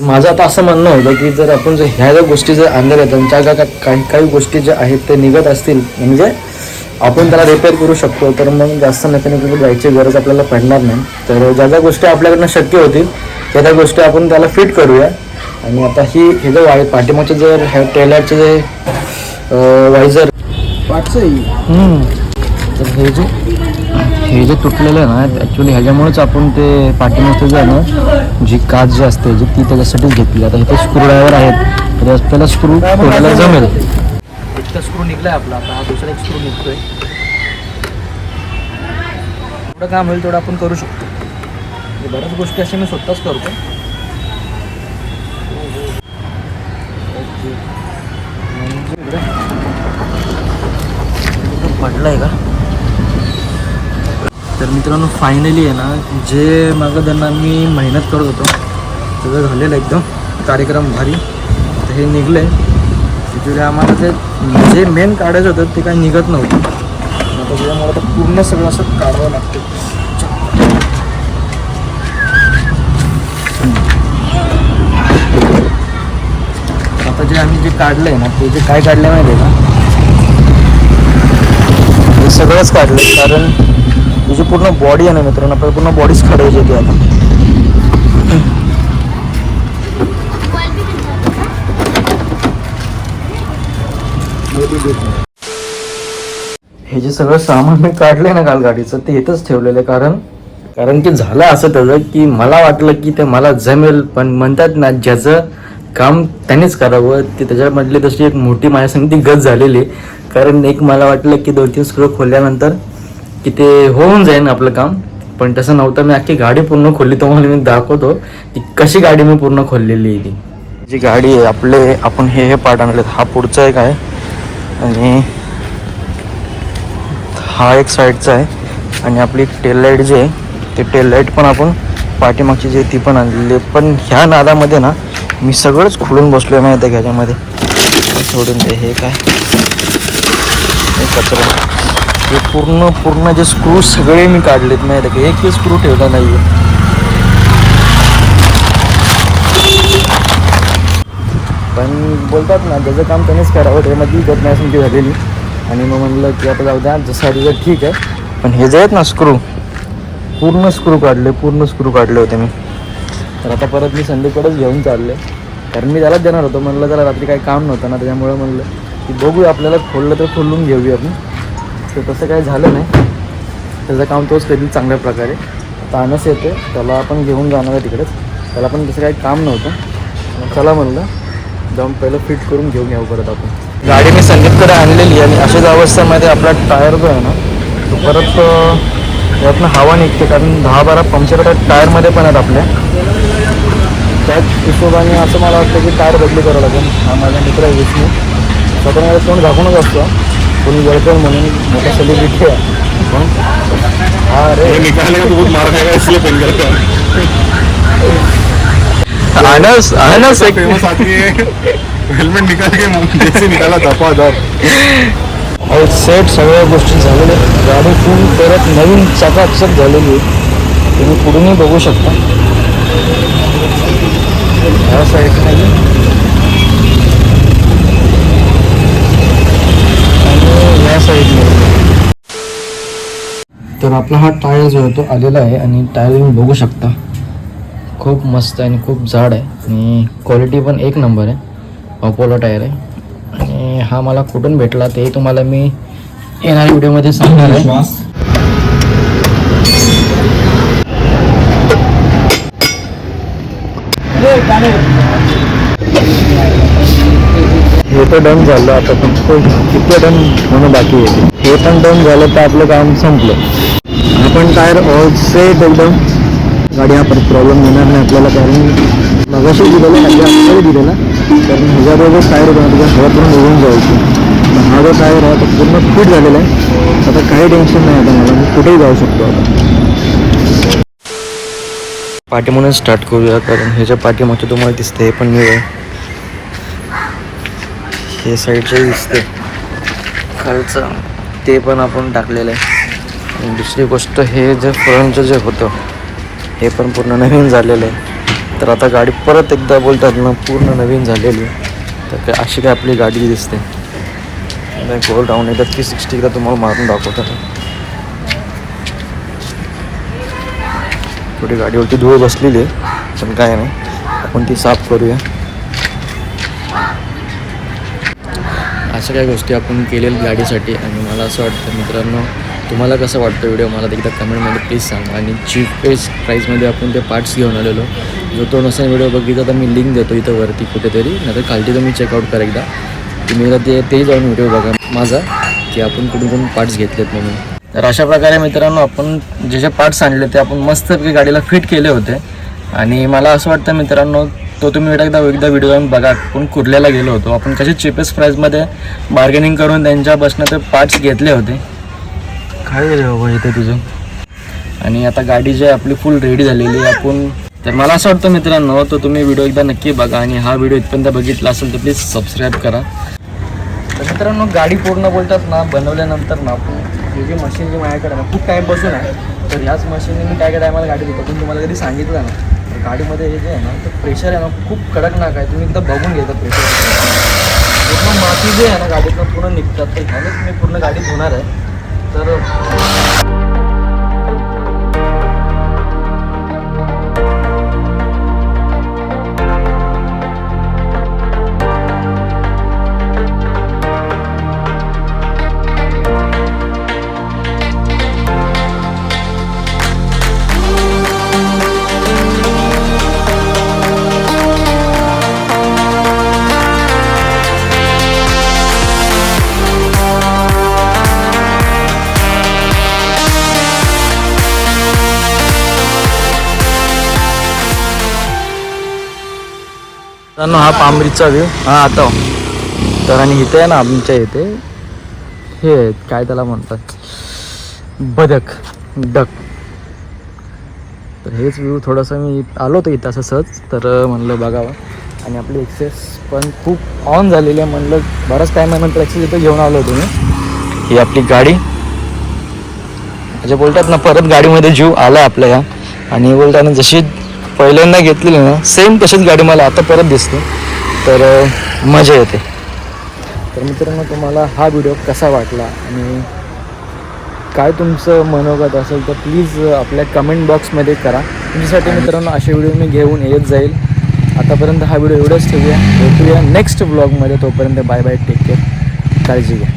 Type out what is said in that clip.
माझं आता असं म्हणणं होतं की जर आपण जर ह्या ज्या गोष्टी जर आणल्या ज्या का- काही काही गोष्टी ज्या आहेत ते निघत असतील म्हणजे आपण त्याला रिपेअर करू शकतो तर मग जास्त मेकॅनिकल जायची गरज आपल्याला पडणार नाही. तर ज्या ज्या गोष्टी आपल्याकडनं शक्य होतील त्या त्या गोष्टी आपण त्याला फिट करूया. आणि आता ही हे जे वाय पाठीमागचे जर ह्या टेलरचे जे वायझर तर हे जे हे जे तुटलेलं आहे ना ॲक्च्युली ह्याच्यामुळेच आपण ते पाठीमागचं जे आहे ना जी काच जी असते जी ती त्याच्यासाठीच घेतली. आता इथे स्क्रू ड्रायव्हर आहेत. तर आपल्याला स्क्रू खोलायला जमेल. एकटा स्क्रू निघलाय आपला. आता हा दुसरा एक स्क्रू निघतोय. थोडं काम होईल तेवढं आपण करू शकतो. म्हणजे बऱ्याच गोष्टी अशा मी स्वतःच करतो. ओके. म्हणजे का? तर मित्रांनो फायनली आहे ना जे मागं त्यांना मी मेहनत करत होतो सगळं झालेलं एकदम कार्यक्रम भारी तर हे निघले आहे ॲक्च्युली आम्हाला ते जे मेन काढायचं होतं ते काही निघत नव्हतं. त्याच्यामुळे पूर्ण सगळं असं काढावं लागतं आता जे आम्ही जे काढलं आहे ना ते जे काय काढलं माहिती आहे का? हे सगळंच काढलं कारण तुझी पूर्ण बॉडी आहे ना मित्रांनो आपल्याला पूर्ण बॉडीच काढायची होती आता हे जे सगळं सामान मी काढलंय ना काल गाडीचं ते इथंच ठेवलेलं आहे कारण कारण की झालं असं त्याचं की मला वाटलं की ते मला जमेल पण म्हणतात ना ज्याचं काम त्यानेच करावं ते त्याच्यामधली तशी एक मोठी माझ्या संग ती गत झालेली आहे. कारण एक मला वाटलं की दोन तीन स्क्रू खोलल्यानंतर की ते होऊन जाईन आपलं काम. पण तसं नव्हतं मी अख्खी गाडी पूर्ण खोलली. तुम्हाला मी दाखवतो की कशी गाडी मी पूर्ण खोललेली आहे ती. जी गाडी आहे आपले आपण हे हे पार्ट आणलेत. हा पुढचा एक आहे. आणि हा एक साईडचा आहे. आणि आपली टेल लाइट जी आहे ते टेल लाइट पण आपण पाठीमागची जी ती पण आणलेली आहे. पण ह्या नादामध्ये ना मी सगळंच खुलून बसलो आहे माहिती आहे ह्याच्यामध्ये. सोडून दे हे काय? कचरा. हे पूर्ण पूर्ण जे स्क्रू सगळे मी काढलेत माहिती का? एकही स्क्रू ठेवला नाही आहे पण बोलतात ना ज्याचं काम त्यानेच करावं त्यामध्ये गटण्यासंख्या झालेली. आणि मग म्हणलं की आता जाऊ द्या जसं रिझल्ट ठीक आहे. पण हे जे आहेत ना स्क्रू पूर्ण स्क्रू काढले पूर्ण स्क्रू काढले होते मी. तर आता परत मी संडेकडेच घेऊन चालले कारण मी त्यालाच देणार होतो. म्हणलं त्याला रात्री काही काम नव्हतं ना त्याच्यामुळे म्हणलं की बघूया आपल्याला खोललं तर खोलून घेऊया आपण. तर तसं काही झालं नाही. त्याचं काम तोच कधी चांगल्या प्रकारे. आता अनस येते त्याला आपण घेऊन जाणार आहे तिकडेच. त्याला पण तसं काही काम नव्हतं. मग चला म्हणलं जाऊन पहिलं फिट करून घेऊन येऊ परत आपण. गाडी मी संगीतकडे आणलेली आणि अशाच अवस्थेमध्ये आपला टायर जो आहे ना तो परत यातनं हवा निघते. कारण दहा बारा पंक्चर आता टायरमध्ये पण आहेत आपल्या. त्याच हिशोबाने असं मला वाटतं की टायर बदली करावं लागेल. हा माझा मित्र आहे विष्णू. स्वतः मला तोंड झाकूनच असतो. कोणी वेळकं म्हणून मोठा सेलिब्रिटी आहे हा रे। ये निकालने का तो बहुत मार खाएगा इसलिए पेन करता है। अनस अनस एक फ़ेमस आदमी है। हेलमेट निकाल के मुँह जैसे निकाला धपाधप अहो सेट सगळ्या गोष्टी झालेल्या गाडी फुल परत नवीन चकाचक झालेली आहे तुम्ही पुढूनही बघू शकता ह्या साईडने या तर आपला हा टायर जो आहे तो आलेला आहे आणि टायर तुम्ही बघू शकता. खूप मस्त आहे आणि खूप जाड आहे. आणि क्वालिटी पण एक नंबर आहे. अपोलो टायर आहे. आणि हा मला कुठून भेटला ते तुम्हाला मी येणाऱ्या व्हिडिओमध्ये सांगणार आहे. हे तर डन झालं. आता पण किती डन होणं बाकी आहे. हे पण डन झालं तर आपलं काम संपलं. आपण टायर ऑल सेट एकदम गाडी हा परत प्रॉब्लेम येणार नाही आपल्याला. कारण मगाशी दिलेलं म्हणजे आपल्याला दिलेला कारण ह्याच्याबरोबर टायर होता त्याच्या निघून जायची पण हा जो टायर आहे तो पूर्ण फिट झालेला आहे. आता काही टेन्शन नाही आता मला. मी कुठेही जाऊ शकतो आता. पाठी स्टार्ट करूया कारण ह्याच्या पाठीमागचं तुम्हाला दिसतं हे पण मिळेल हे साईडचं दिसते खालचं. ते पण आपण टाकलेलं आहे. आणि दुसरी गोष्ट हे जे फ्रंटचं जे होतं हे पण पूर्ण नवीन झालेलं आहे. तर आता गाडी परत एकदा बोलतात ना पूर्ण नवीन झालेली आहे. तर काय अशी काय आपली गाडी दिसते. गोल डाऊन एकदा थ्री सिक्स्टीला तुम्हाला मारून दाखवतात थोडी गाडीवरती धूळ बसलेली आहे पण काय नाही. आपण ती साफ करूया. अशा काही गोष्टी आपण केलेल्या गाडीसाठी आणि मला असं वाटतं मित्रांनो तुम्हाला कसं वाटतं व्हिडिओ? मला एकदा कमेंटमध्ये प्लीज सांगा. आणि चीपेस्ट प्राईसमध्ये आपण ते पार्ट्स घेऊन आलेलो. जो तो नसेल व्हिडिओ बघितला तर मी लिंक देतो इथं वरती कुठेतरी. नाहीतर खालती तुम्ही चेकआउट करा एकदा. तुम्ही एकदा ते तेही जाऊन व्हिडिओ बघा. माझा की आपण कुठून कुठून पार्ट्स घेतलेत म्हणून. तर अशा प्रकारे मित्रांनो आपण जे जे पार्ट्स आणले ते आपण मस्तपैकी गाडीला फिट केले होते. आणि मला असं वाटतं मित्रांनो तो तुम्ही एकदा एकदा व्हिडिओ जाऊन बघा. आपण कुर्ल्याला गेलो होतो. आपण कसे चेपेस्ट प्राईजमध्ये बार्गेनिंग करून त्यांच्यापासून ते पार्ट्स घेतले होते. काय झालं बाबा इथे तुझं? आणि आता गाडी जी आहे आपली फुल रेडी झालेली आहे. आपण तर मला असं वाटतं मित्रांनो तो तुम्ही व्हिडिओ एकदा नक्की बघा आणि हा व्हिडिओ इथपर्यंत बघितला असेल तर प्लीज सबस्क्राईब करा. तर मित्रांनो गाडी पूर्ण बोलतात ना बनवल्यानंतर ना आपण जे जी मशीन जी माझ्याकडे ना खूप टाईम बसून आहे. तर ह्याच मशीनने मी काय काय टायमाला गाडी धुतो पण तुम्हाला कधी सांगितलं ना गाडीमध्ये हे जे आहे ना तर प्रेशर आहे ना खूप कडक नाक आहे. तुम्ही एकदा बघून घेता प्रेशर पूर्ण माती जे आहे ना गाडीतनं पूर्ण निघतात. तर ह्यानेच मी पूर्ण गाडी धुणार आहे. तर मित्रांनो हा पांबरीचा व्ह्यू. हा आता. तर आणि इथे आहे ना आमच्या इथे. हे आहेत, काय त्याला म्हणतात? बदक. डक. तर हेच व्ह्यू थोडंसं मी आलो होतो इथं असं सहज. तर म्हणलं बघावं. आणि आपली एक्सेस पण खूप ऑन झालेली आहे. म्हणलं बराच टायमानंतर एक्सेस इथं घेऊन आलो होतो मी. ही आपली गाडी. म्हणजे बोलतात ना परत गाडीमध्ये जीव आला आपल्या आणि बोलताना जशी पहिल्यांदा घेतलेली ना सेम तशीच गाडी मला आता परत दिसते. तर मजा येते. तर मित्रांनो तुम्हाला हा व्हिडिओ कसा वाटला आणि काय तुमचं मनोगत असेल तर प्लीज आपल्या कमेंट बॉक्समध्ये करा. तुमच्यासाठी मित्रांनो असे व्हिडिओ मी घेऊन येत जाईल. आतापर्यंत हा व्हिडिओ एवढंच ठेवूया. भेटूया नेक्स्ट ब्लॉगमध्ये तोपर्यंत बाय बाय टेक केअर काळजी घ्या.